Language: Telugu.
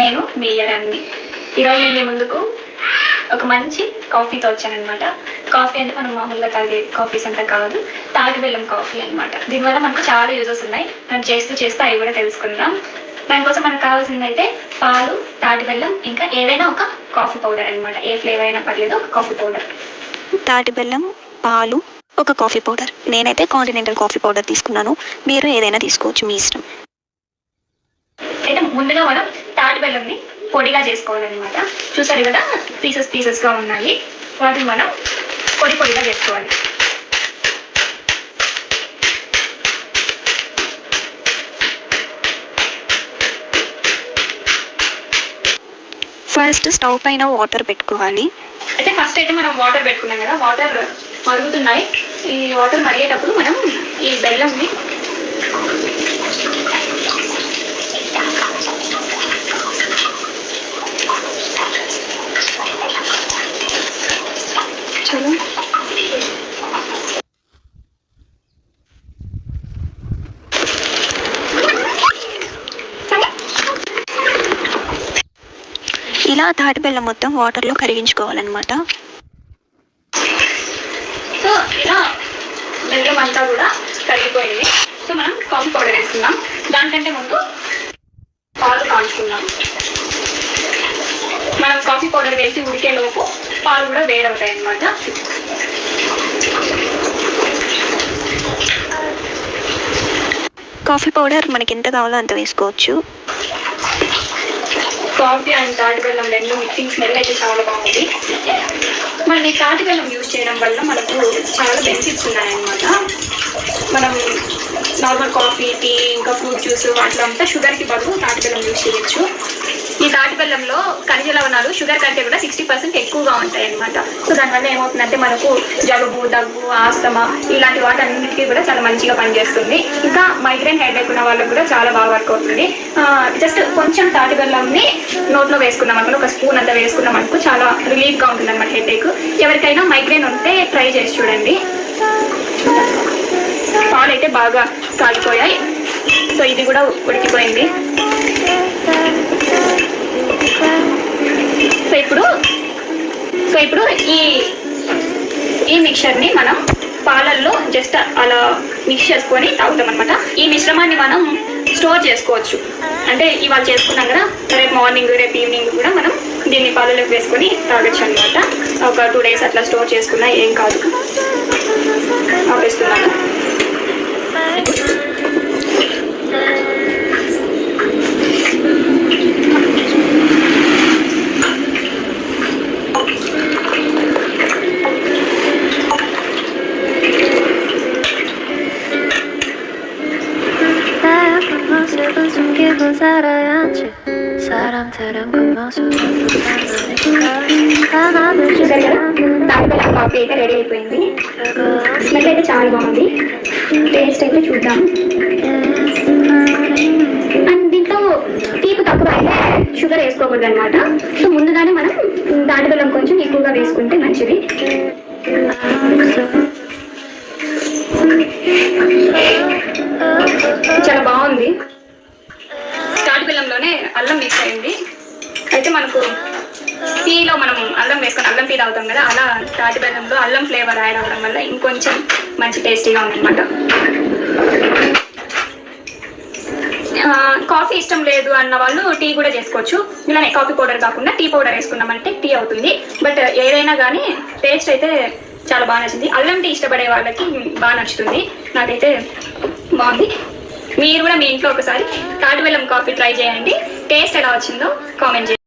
నేను మీ ఇయరాన్ని ఈరోజు మీ ముందుకు ఒక మంచి కాఫీతో వచ్చానమాట కాఫీ అంటే మనం మామూలుగా తాగే కాఫీస్ అంతా కాదు తాటి బెల్లం కాఫీ అనమాట దీనివల్ల మనకు చాలా యూజెస్ ఉన్నాయి. మనం చేస్తూ చేస్తూ అవి కూడా తెలుసుకుందాం. దానికోసం మనకు కావాల్సింది అయితే పాలు తాటి బెల్లం ఇంకా ఏదైనా ఒక కాఫీ పౌడర్ అనమాట ఏ ఫ్లేవర్ అయినా పర్లేదు ఒక కాఫీ పౌడర్. తాటి బెల్లం పాలు ఒక కాఫీ పౌడర్. నేనైతే కాంటినెంటల్ కాఫీ పౌడర్ తీసుకున్నాను. మీరు ఏదైనా తీసుకోవచ్చు మీ ఇష్టం. ముందుగా మనం తాటి బెల్లంని పొడిగా చేసుకోవాలన్నమాట. చూసారు కదా పీసెస్ పీసెస్గా ఉన్నాయి. వాటిని మనం పొడి పొడిగా చేసుకోవాలి. ఫస్ట్ స్టవ్ పైన వాటర్ పెట్టుకోవాలి. అయితే ఫస్ట్ అయితే మనం వాటర్ పెట్టుకున్నాం కదా వాటర్ మరుగుతున్నాయి. ఈ వాటర్ మరిగేటప్పుడు మనం ఈ బెల్లంని ఇలా తాటి బెల్లం మొత్తం వాటర్లో కరిగించుకోవాలన్నమాట. సో ఇలా బెల్లం అంతా కూడా కరిగిపోయింది. సో మనం కాఫీ పౌడర్ వేసుకుందాం. దానికంటే ముందు పాలు కాల్చుకుందాం. మనం కాఫీ పౌడర్ వేసి ఉడికే లోపు పాలు కూడా వేడవుతాయి అన్నమాట కాఫీ పౌడర్ మనకి ఎంత కావాలో అంత వేసుకోవచ్చు. కాఫీ అండ్ తాటి బెల్లం రెండు మిక్సింగ్ స్మెల్ అయితే చాలా బాగుంది. మనం ఈ తాటి బెల్లం యూజ్ చేయడం వల్ల మనకు చాలా బెనిఫిట్స్ ఉన్నాయన్నమాట. మనం నార్మల్ కాఫీ టీ ఇంకా ఫ్రూట్ జ్యూస్ వాటిలో అంతా షుగర్కి బదులు తాటి బెల్లం యూజ్ చేయొచ్చు. ఈ తాటి బెల్లంలో ఖనిజ లవణాలు షుగర్ కంటే కూడా సిక్స్టీ పర్సెంట్ ఎక్కువగా ఉంటాయి అనమాట సో దానివల్ల ఏమవుతుందంటే మనకు జలుబు దగ్గు ఆస్తమా ఇలాంటి వాటన్నిటికీ కూడా చాలా మంచిగా పనిచేస్తుంది. ఇంకా మైగ్రేన్ హెడేక్ ఉన్న వాళ్ళకి కూడా చాలా బాగా వర్క్ అవుతుంది. జస్ట్ కొంచెం తాటి బెల్లంని నోట్లో వేసుకున్నాం అనుకో ఒక స్పూన్ అంతా వేసుకున్నాం అనుకో చాలా రిలీఫ్గా ఉంటుంది అనమాట హెడేక్ ఎవరికైనా మైగ్రేన్ ఉంటే ట్రై చేసి చూడండి. పాలు అయితే బాగా కాలిపోయాయి. సో ఇది కూడా ఉడికిపోయింది. సో ఇప్పుడు సో ఇప్పుడు ఈ ఈ మిక్చర్ని మనం పాలల్లో జస్ట్ అలా మిక్స్ చేసుకొని తాగుతాం అనమాట ఈ మిశ్రమాన్ని మనం స్టోర్ చేసుకోవచ్చు. అంటే ఇవాళ చేసుకున్నాం కదా రేపు మార్నింగ్ రేపు ఈవినింగ్ కూడా మనం దీన్ని పాలలోకి వేసుకొని తాగొచ్చు అనమాట ఒక టూ డేస్ అట్లా స్టోర్ చేసుకున్నా ఏం కాదు. ఆపేస్తున్నాను. 살아야지 사람들은 그 모습을 보다니까 하나도 చూసారు 주지 కదా 않는 తాగిపోయిన కాఫీ అయితే రెడీ అయిపోయింది 그거 స్మెల్ అయితే చాలా బాగుంది టేస్ట్ అయితే చూద్దాం అండ్ దీంట్లో తీపి తక్కువ అయితే షుగర్ వేసుకోకూడదు అనమాట సో ముందుగానే మనం దాని బెల్లం కొంచెం ఎక్కువగా వేసుకుంటే మంచిది మిక్స్ అయింది అయితే మనకు టీలో మనం అల్లం వేసుకొని అల్లం టీ తాగుతాం కదా అలా తాటి బెల్లంలో అల్లం ఫ్లేవర్ యాడ్ అవడం వల్ల ఇంకొంచెం మంచి టేస్టీగా ఉందన్నమాట. కాఫీ ఇష్టం లేదు అన్న వాళ్ళు టీ కూడా చేసుకోవచ్చు. ఇలానే కాఫీ పౌడర్ కాకుండా టీ పౌడర్ వేసుకున్నామంటే టీ అవుతుంది. బట్ ఏదైనా కానీ టేస్ట్ అయితే చాలా బాగా నచ్చింది. అల్లం టీ ఇష్టపడే వాళ్ళకి బాగా నచ్చుతుంది. నాకైతే బాగుంది. మీరు కూడా మీ ఇంట్లో ఒకసారి తాటి బెల్లం కాఫీ ట్రై చేయండి. టేస్ట్ ఎలా వచ్చిందో కామెంట్ చేయండి.